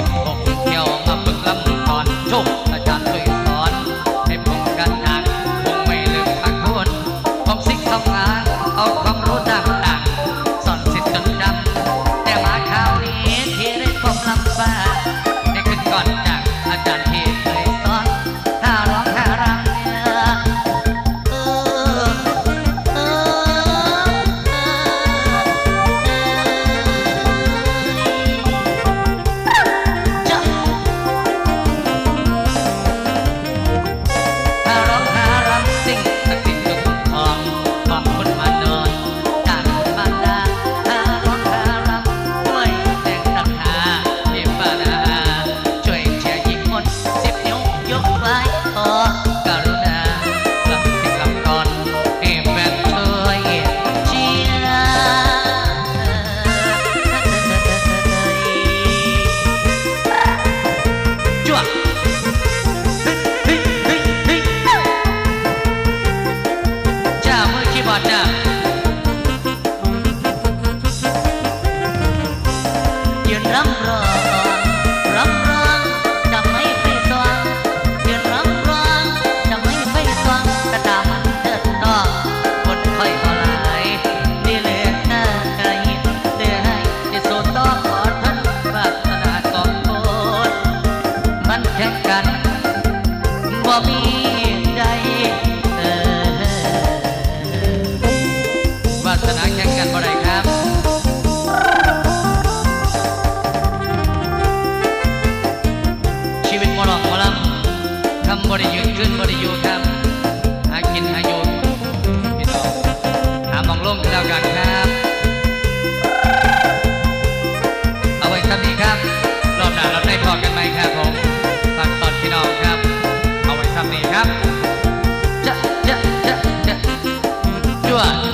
สิบ ขึ้นบริยูครับหากินหาโยนพี่น้องหามองล่มแล้วกันครับ เอาไว้ครับนี้ครับ รอบหน้าเราได้พอกันไหมครับผมฝากตอนพี่น้องครับ เอาไว้ครับนี้ครับจะจะจะจะจวด